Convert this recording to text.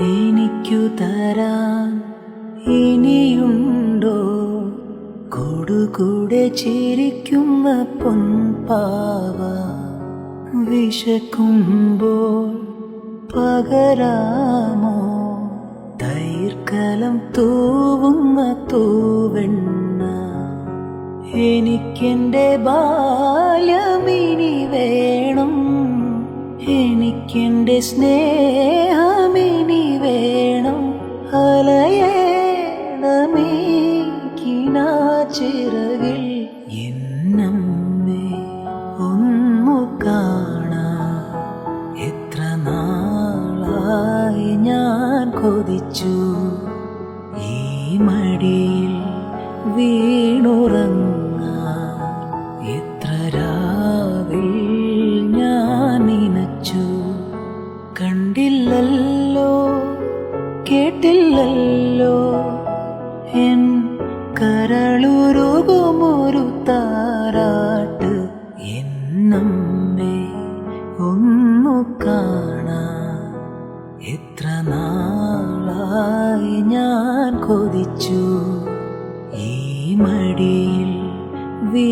എനിക്കു തരാൻ ഇനിയുണ്ടോ? കൊടുകൂടെ ചിരിക്കുന്ന പൊൻപാവ വിശക്കുമ്പോൾ പകരാമോ? തൈർക്കലം തൂവുന്ന തൂവെണ്ണ എനിക്കെന്റെ ബാല്യമിനി എനിക്കെന്റെ സ്നേഹമിനി വേണം. അലയേണമേ കിനാച്ചിറകിൽ എന്നമ്മേ ഒന്നു കാണാ. എത്ര നാളായി ഞാൻ കൊതിച്ചു. ഈ മടിയിൽ കണ്ടില്ലല്ലോ കേട്ടില്ലല്ലോ. എൻ കരളുരുകുമൊരു താരാട്ട് എന്നമ്മേ ഒന്നു കാണാ. എത്ര നാളായി ഞാൻ കൊതിച്ചു ഈ മടിയിൽ വീ